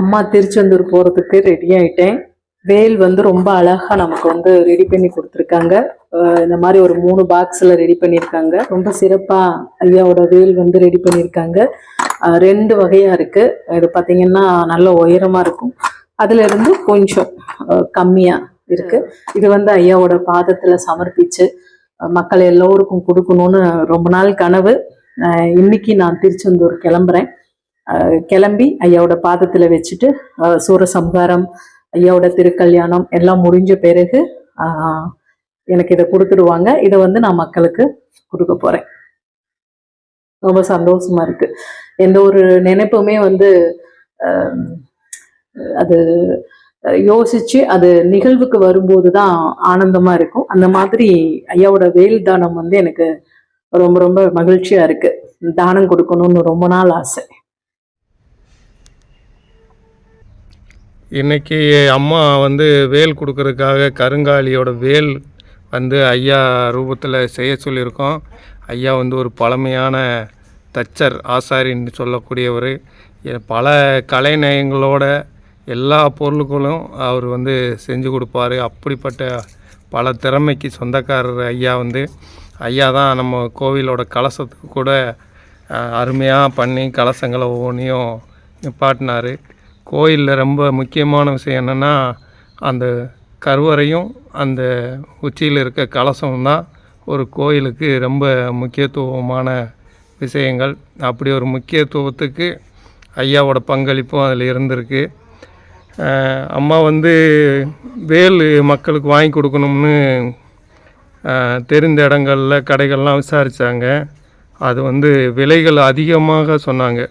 அம்மா திருச்செந்தூர் போகிறதுக்கு ரெடி ஆயிட்டேன். வேல் வந்து ரொம்ப அழகாக நமக்கு வந்து ரெடி பண்ணி கொடுத்துருக்காங்க. இந்த மாதிரி ஒரு மூணு பாக்ஸில் ரெடி பண்ணியிருக்காங்க. ரொம்ப சிறப்பாக ஐயாவோட வேல் வந்து ரெடி பண்ணியிருக்காங்க. ரெண்டு வகையாக இருக்குது இது பார்த்தீங்கன்னா நல்ல உயரமாக இருக்கும். அதுலேருந்து கொஞ்சம் கம்மியாக இருக்குது இது வந்து ஐயாவோட பாதத்தில் சமர்ப்பித்து மக்கள் எல்லோருக்கும் கொடுக்கணும்னு ரொம்ப நாள் கனவு. இன்னைக்கு நான் திருச்செந்தூர் கிளம்புறேன். கிளம்பி ஐயாவோட பாதத்தில் வச்சுட்டு சூர சூரசம்ஹாரம் ஐயாவோட திருக்கல்யாணம் எல்லாம் முடிஞ்ச பிறகு எனக்கு இதை கொடுத்துடுவாங்க. இதை வந்து நான் மக்களுக்கு கொடுக்க போகிறேன் ரொம்ப சந்தோஷமா இருக்கு. எந்த ஒரு நினைப்புமே வந்து அது யோசிச்சு அது நிகழ்வுக்கு வரும்போது தான் ஆனந்தமா இருக்கும். அந்த மாதிரி ஐயாவோட வேல் தானம் வந்து எனக்கு ரொம்ப ரொம்ப மகிழ்ச்சியா இருக்கு. தானம் கொடுக்கணும்னு ரொம்ப நாள் ஆசை. இன்றைக்கி அம்மா வந்து வேல் கொடுக்கறதுக்காக கருங்காலியோட வேல் வந்து ஐயா ரூபத்தில் செய்ய சொல்லியிருக்கோம். ஐயா வந்து ஒரு பழமையான தச்சர் ஆசாரின்னு சொல்லக்கூடியவர். பல கலைநயங்களோட எல்லா பொருளுக்களும் அவர் வந்து செஞ்சு கொடுப்பாரு. அப்படிப்பட்ட பல திறமைக்கு சொந்தக்காரர் ஐயா வந்து. ஐயா தான் நம்ம கோவிலோட கலசத்துக்கு கூட அருமையாக பண்ணி கலசங்களை ஒவ்வொன்றையும் நிப்பாட்டினார். கோயிலில் ரொம்ப முக்கியமான விஷயம் என்னென்னா அந்த கருவறையும் அந்த உச்சியில் இருக்க கலசம் தான் ஒரு கோயிலுக்கு ரொம்ப முக்கியத்துவமான விஷயங்கள். அப்படி ஒரு முக்கியத்துவத்துக்கு ஐயாவோட பங்களிப்பும் அதில் இருந்திருக்கு. அம்மா வந்து வேல் மக்களுக்கு வாங்கி கொடுக்கணும்னு தெரிந்த இடங்களில் கடைகள்லாம் விசாரித்தாங்க அது வந்து விலைகள் அதிகமாக சொன்னாங்க.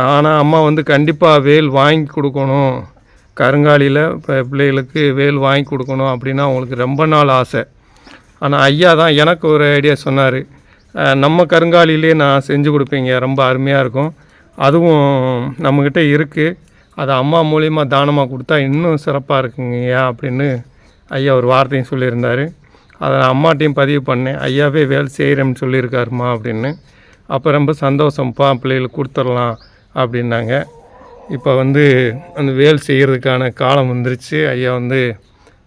ஆனால் அம்மா வந்து கண்டிப்பாக வேல் வாங்கி கொடுக்கணும். கருங்காலியில் இப்போ பிள்ளைகளுக்கு வேல் வாங்கி கொடுக்கணும் அப்படின்னா அவங்களுக்கு ரொம்ப நாள் ஆசை. ஆனால் ஐயா தான் எனக்கு ஒரு ஐடியா சொன்னார். நம்ம கருங்காலிலே நான் செஞ்சு கொடுப்பீங்க ரொம்ப அருமையாக இருக்கும். அதுவும் நம்மக்கிட்ட இருக்குது அதை அம்மா மூலியமாக தானமாக கொடுத்தா இன்னும் சிறப்பாக இருக்குங்கய்யா அப்படின்னு ஐயா ஒரு வார்த்தையும் சொல்லியிருந்தார். அதை நான் அம்மாட்டையும் பதிவு பண்ணேன். ஐயாவே வேலை செய்கிறேன்னு சொல்லியிருக்காருமா அப்படின்னு. அப்போ ரொம்ப சந்தோஷம்ப்பா பிள்ளைகளுக்கு கொடுத்துடலாம். அப்படின்னாங்க. இப்போ வந்து அந்த வேல் செய்கிறதுக்கான காலம் வந்துருச்சு. ஐயா வந்து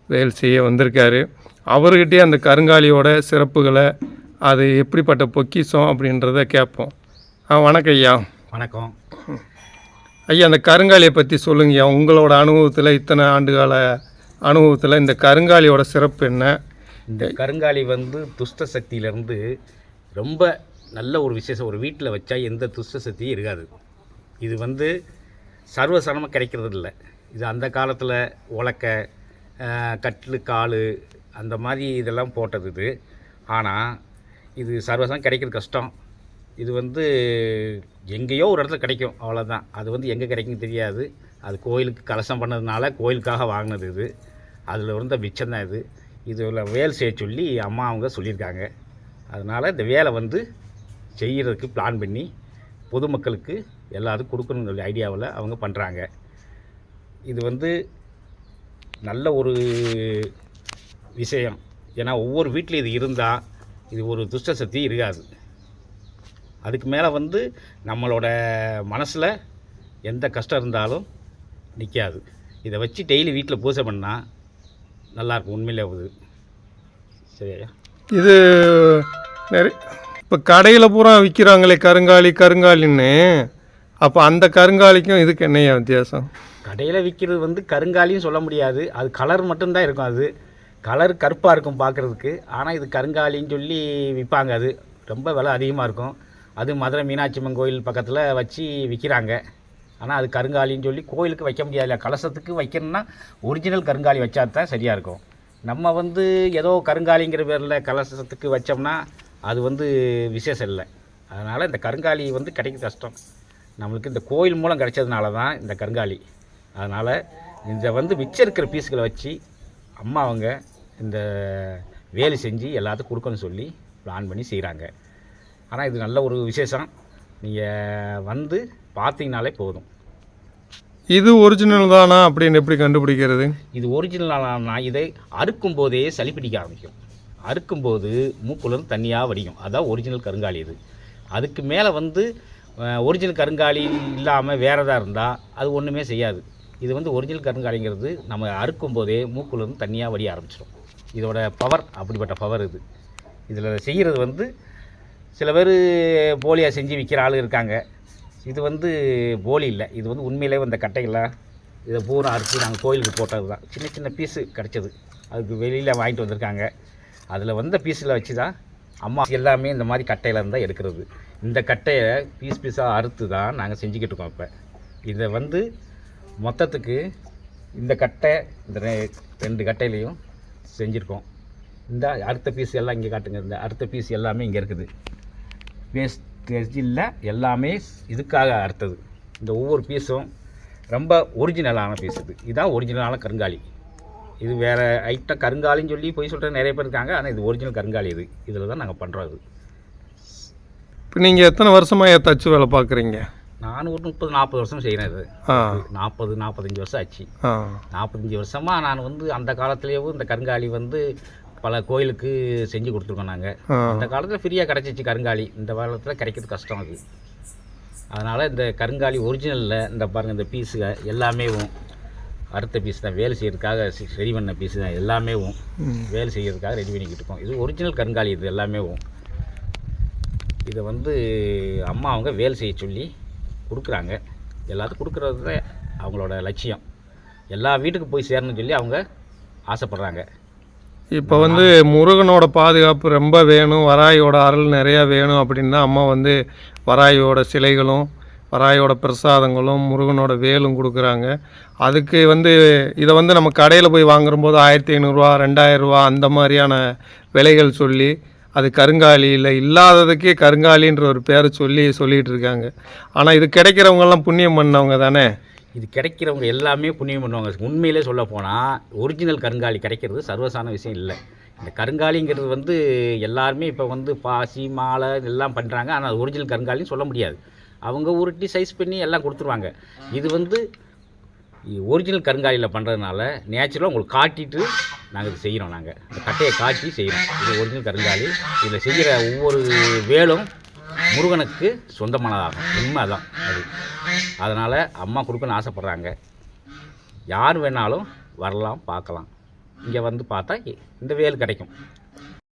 வேல் செய்ய வந்திருக்காரு. அவர்கிட்டயே அந்த கருங்காலியோட சிறப்புகளை அது எப்படிப்பட்ட பொக்கிஷம் அப்படின்றத கேட்போம். ஆ வணக்கம் ஐயா. வணக்கம். ஐயா அந்த கருங்காலியை பற்றி சொல்லுங்கய்யா. உங்களோட அனுபவத்தில் இத்தனை ஆண்டுகால அனுபவத்தில் இந்த கருங்காலியோட சிறப்பு என்ன? இந்த கருங்காலி வந்து துஷ்ட சக்தியிலேருந்து ரொம்ப நல்ல ஒரு விசேஷம் ஒரு வீட்டில் வச்சா எந்த துஷ்ட சக்தியும் இருக்காது. இது வந்து சர்வசனமாக கிடைக்கிறது இல்லை இது அந்த காலத்தில் உலக்க கட்டில் கால் அந்த மாதிரி இதெல்லாம் போட்டது இது. ஆனால் இது சர்வசனம் கிடைக்கிறது கஷ்டம். இது வந்து எங்கேயோ ஒரு இடத்துல கிடைக்கும் அவ்வளோதான் அது வந்து எங்கே கிடைக்கும் தெரியாது. அது கோயிலுக்கு கலசம் பண்ணதுனால கோயிலுக்காக வாங்கினது இது. அதில் இருந்த மிச்சம் தான் இது. இதில் வேல் செய்ய சொல்லி அம்மா அவங்க சொல்லியிருக்காங்க. அதனால் இந்த வேலை வந்து செய்கிறதுக்கு பிளான் பண்ணி பொதுமக்களுக்கு எல்லாருக்கும் கொடுக்கணும்னு சொல்லி ஐடியாவில் அவங்க பண்ணுறாங்க இது வந்து நல்ல ஒரு விஷயம். ஏன்னா ஒவ்வொரு வீட்டில் இது இருந்தால் இது ஒரு துஷ்ட சக்தி இருக்காது. அதுக்கு மேலே வந்து நம்மளோட மனசில் எந்த கஷ்டம் இருந்தாலும் நிற்காது இதை வச்சு டெய்லி வீட்டில் பூஜை பண்ணால் நல்லாயிருக்கும் உண்மையிலே அது. சரியா? இது நிறைய இப்போ கடையில் பூரா விற்கிறாங்களே கருங்காலி கருங்காலின்னு. அப்போ அந்த கருங்காலிக்கும் இதுக்கு என்னையா வித்தியாசம்? கடையில் விற்கிறது வந்து கருங்காலியும் சொல்ல முடியாது. அது கலர் மட்டும்தான் இருக்கும் அது. கலர் கருப்பாக இருக்கும் பார்க்குறதுக்கு ஆனால் இது கருங்காலின்னு சொல்லி விற்பாங்க அது. ரொம்ப விலை அதிகமாக இருக்கும். அது மதுரை மீனாட்சி அம்மன் கோயில் பக்கத்தில் வச்சு விற்கிறாங்க ஆனால் அது கருங்காலின்னு சொல்லி கோயிலுக்கு வைக்க முடியாது இல்லை. கலசத்துக்கு வைக்கணும்னா ஒரிஜினல் கருங்காலி வச்சா தான் சரியாக இருக்கும். நம்ம வந்து ஏதோ கருங்காலிங்கிற பேரில் கலசத்துக்கு வச்சோம்னா அது வந்து விசேஷம் இல்லை. அதனால் இந்த கருங்காலி வந்து கிடைக்க கஷ்டம். நம்மளுக்கு இந்த கோயில் மூலம் கிடைச்சதுனால தான் இந்த கருங்காலி. அதனால் இந்த வந்து மிச்சம் இருக்கிற பீஸுகளை வச்சு அம்மா அவங்க இந்த வேலை செஞ்சு எல்லாத்துக்கும் கொடுக்கணும்னு சொல்லி பிளான் பண்ணி செய்கிறாங்க ஆனால் இது நல்ல ஒரு விசேஷம். நீங்கள் வந்து பார்த்தீங்கனாலே போதும். இது ஒரிஜினல் தானா? அப்படின்னு எப்படி கண்டுபிடிக்கிறது? இது ஒரிஜினலானா இதை அறுக்கும் போதே சளி பிடிக்க ஆரம்பிக்கும். அறுக்கும்போது மூக்குலேருந்து தண்ணியாக வடிக்கும் அதான் ஒரிஜினல் கருங்காலி இது. அதுக்கு மேலே வந்து ஒரிஜினல் கருங்காலி இல்லாமல் வேறு எதாக இருந்தால் அது ஒன்றுமே செய்யாது. இது வந்து ஒரிஜினல் கருங்காலிங்கிறது நம்ம அறுக்கும் போதே மூக்குலேருந்து தண்ணியாக வடிய ஆரம்பிச்சிடும். இதோட பவர் அப்படிப்பட்ட பவர் இது. இதில் செய்கிறது வந்து சில பேர் போலியாக செஞ்சு விற்கிற ஆள் இருக்காங்க. இது வந்து போலி இல்லை. இது வந்து உண்மையிலே வந்த கட்டைகள்லாம் இதை பூரா அறுத்து நாங்கள் கோயிலுக்கு போட்டது தான் சின்ன சின்ன பீஸு கிடச்சது. அதுக்கு வெளியில் வாங்கிட்டு வந்திருக்காங்க. அதில் வந்த பீஸில் வச்சு தான் அம்மா எல்லாமே இந்த மாதிரி கட்டையிலேருந்து தான் எடுக்கிறது. இந்த கட்டையை பீஸ் பீஸாக அறுத்து தான் நாங்கள் செஞ்சுக்கிட்டு இருக்கோம் இப்போ. இதை வந்து மொத்தத்துக்கு இந்த கட்டை இந்த ரெ- ரெண்டு கட்டையிலையும் செஞ்சுருக்கோம். இந்த அடுத்த பீஸ் எல்லாம் இங்கே காட்டுங்க இந்த அடுத்த பீஸ் எல்லாமே இங்கே இருக்குது. வேஸ்ட் இல்லை எல்லாமே இதுக்காக அறுத்தது. இந்த ஒவ்வொரு பீஸும் ரொம்ப ஒரிஜினலான பீஸ் இது. இதுதான் ஒரிஜினலான கருங்காலி. இது வேறு ஐட்டம் கருங்காலின்னு சொல்லி போய் சொல்கிற நிறைய பேர் இருக்காங்க. ஆனால் இது ஒரிஜினல் கருங்காலி இது. இதில் தான் நாங்கள் பண்ணுறோம் இது. இப்போ நீங்கள் எத்தனை வருஷமாக தச்சு வேலை பார்க்குறீங்க? நான் ஒரு முப்பது நாற்பது வருஷம் செய்கிறேன் இது. நாற்பது நாற்பத்தஞ்சு வருஷம் ஆச்சு. நாற்பத்தஞ்சு வருஷமாக நான் வந்து அந்த காலத்துலேயும் இந்த கருங்காலி வந்து பல கோயிலுக்கு செஞ்சு கொடுத்துருக்கோம் நாங்கள் அந்த காலத்தில் ஃப்ரீயாக கிடச்சிச்சு கருங்காலி. இந்த காலத்தில் கிடைக்கிறது கஷ்டம் அது. அதனால் இந்த கருங்காலி ஒரிஜினலில் இந்த பாருங்கள் இந்த பீஸுக எல்லாமேவும் அடுத்த பீஸ் தான் வேலை செய்யறதுக்காக ரெடி பண்ண பீஸ் தான் எல்லாமேவும். வேலை செய்யறதுக்காக ரெடி பண்ணிக்கிட்டு இருக்கோம். இது ஒரிஜினல் கருங்காலி இது எல்லாமேவும் இதை வந்து அம்மா அவங்க வேலை செய்ய சொல்லி கொடுக்குறாங்க. எல்லாத்துக்கும் கொடுக்குறது தான் அவங்களோட லட்சியம். எல்லா வீட்டுக்கு போய் சேரணும்னு சொல்லி அவங்க ஆசைப்பட்றாங்க. இப்போ வந்து முருகனோட பாதுகாப்பு ரொம்ப வேணும் வராயோட அருள் நிறையா வேணும் அப்படின்னா அம்மா வந்து வராயோட சிலைகளும் பராயோட பிரசாதங்களும் முருகனோட வேலும் கொடுக்குறாங்க. அதுக்கு வந்து இதை வந்து நம்ம கடையில் போய் வாங்கும்போது ஆயிரத்தி ஐநூறுரூவா ரெண்டாயிரரூவா அந்த மாதிரியான விலைகள் சொல்லி அது கருங்காலியில் இல்லாததுக்கே கருங்காலின்ற ஒரு பேரை சொல்லி சொல்லிகிட்டு இருக்காங்க ஆனால் இது கிடைக்கிறவங்கெல்லாம் புண்ணியம் பண்ணவங்க தானே? இது கிடைக்கிறவங்க எல்லாமே புண்ணியம் பண்ணுவாங்க. உண்மையிலே சொல்ல போனால் ஒரிஜினல் கருங்காலி கிடைக்கிறது சர்வசான விஷயம் இல்லை. இந்த கருங்காலிங்கிறது வந்து எல்லாருமே இப்போ வந்து பாசி மாலை எல்லாம் பண்ணுறாங்க ஆனால் ஒரிஜினல் கருங்காலின்னு சொல்ல முடியாது. அவங்க உருட்டி சைஸ் பண்ணி எல்லாம் கொடுத்துருவாங்க. இது வந்து ஒரிஜினல் கருங்காலியில் பண்ணுறதுனால நேச்சுரலாக உங்களுக்கு காட்டிட்டு நாங்கள் இது செய்கிறோம் நாங்கள் இந்த கட்டையை காட்டி செய்கிறோம் இது ஒரிஜினல் கருங்காலி. இதில் செய்கிற ஒவ்வொரு வேலும் முருகனுக்கு சொந்தமானதாகும். உண்மை தான் அது. அதனால் அம்மா கொடுக்கணும்னு ஆசைப்பட்றாங்க. யார் வேணாலும் வரலாம் பார்க்கலாம். இங்கே வந்து பார்த்தா இந்த வேல் கிடைக்கும்.